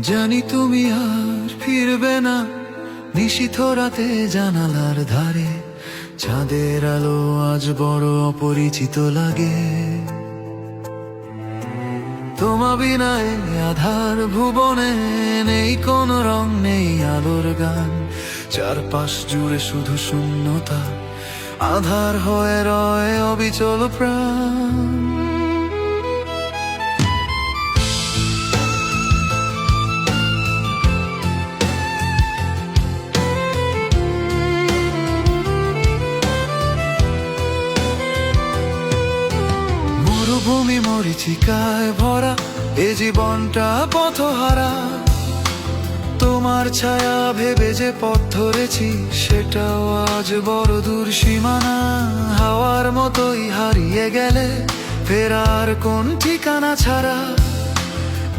জানি তুমি আর ফিরবে না। নিশীথ রাতে জানালার ধারে, চাঁদের আলো আজ বড় অপরিচিত লাগে। তোমা বিনায় আধার ভুবনে নেই, কোন রং নেই আলোর গান। চারপাশ জুড়ে শুধু শূন্যতা, আধার হয়ে রয় অবিচল প্রাণ। মরিচিকায় ভরা এ জীবনটা পথহারা। তোমার ছায়া ভেবে যে পথ ধরেছি, সেটাও আজ বড় দূর সীমানা। হাওয়ার মতোই হারিয়ে গেলে ফেরার কোন ঠিকানা ছাড়া।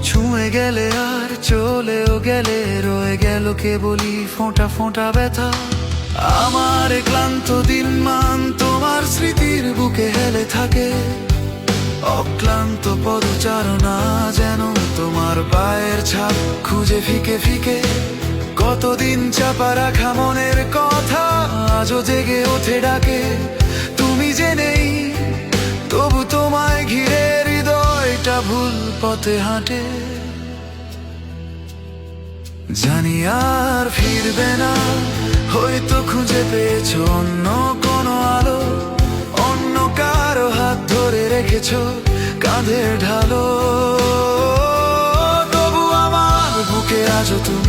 ছুঁয়ে গেলে আর চলেও গেলে, রয়ে গেল কে বলি ফোঁটা ফোঁটা ব্যথা। আমার ক্লান্ত দিন মান তোমার স্মৃতির বুকে হেলে থাকে। অক্লান্ত পদচারণা যেন তোমার পায়ের ছাপ খুঁজে ফিকে ফিকে। কতদিন চাপা রাখা মনের কথা আজও জেগে ওঠে ডাকে। তুমি যে নেই তবু তোমায় ঘিরে হৃদয়টা ভুল পথে হাঁটে। জানি আর ফিরবে না, হয়তো খুঁজে পেয়েছ অন্য কোনো আলো। রেখেছো কাঁধে ঢালো। তবু আমার বুকে আজ তুমি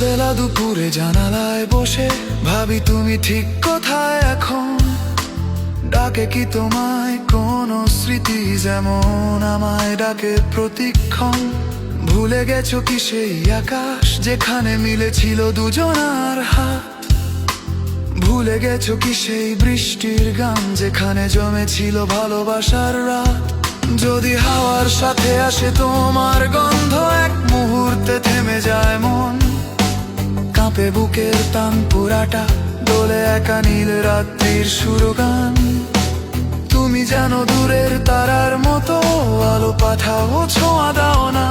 রোদেলা দুপুরে জানালায় বসে, ভাবি তুমি ঠিক কোথায় এখন? ডাকে কি তোমায় কোন স্মৃতি যেমন আমায় ডাকে প্রতিক্ষণ? ভুলে গেছো কি সেই আকাশ যেখানে মিলেছিল দুজনার হাত? ভুলে গেছো কি সেই বৃষ্টির গান যেখানে জমেছিল ভালোবাসার রাত? যদি হাওয়ার সাথে আসে তোমার গন্ধ এক মুহূর্তে কাঁপে বুকের পুরাটা, দোলে একা নীল রাত্রির সুরগান। তুমি যেন দূরের তারার মতো, আলো পাঠাও, ছোঁয়া দাও না।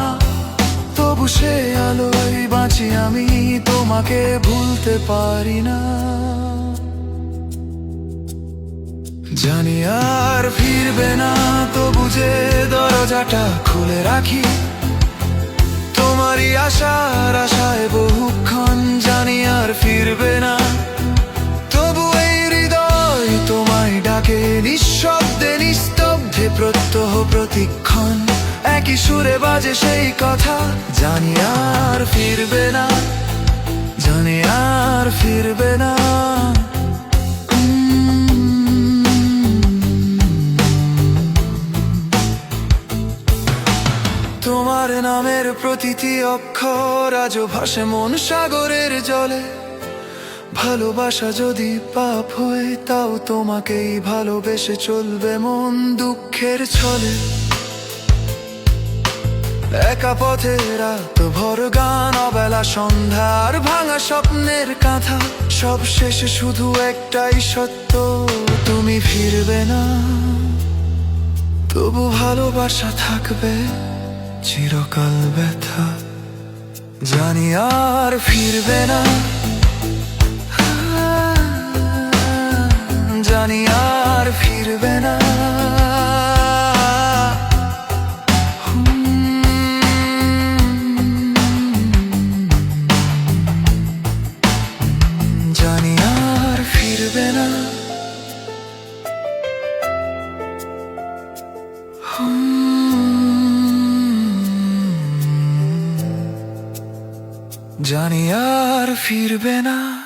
তবু সে আলোয় বাঁচি আমি, তোমাকে ভুলতে পারি না। জানি আর ফিরবে না, তবু যে দরজাটা খুলে রাখি, তোমারই আশার আশায় একই সুরে বাজে সেই কথা? জানি আর ফিরবে না। জানি আর ফিরবে না। তোমার নামের প্রতিটি অক্ষর আজও ভাসে মন সাগরের জলে। ভালোবাসা যদি পাপ হয়, তাও তোমাকেই ভালোবেসে চলবে মন দুঃখের ছলে। একা পথে রাত ভর গান, অবেলা সন্ধ্যার ভাঙা স্বপ্নের কাঁথা। সব শেষে শুধু একটাই সত্য, তুমি ফিরবে না। তবু ভালোবাসা থাকবে, চিরকাল ব্যথা। জানি আর ফিরবে না। জানি আর জানি আর ফিরবে না।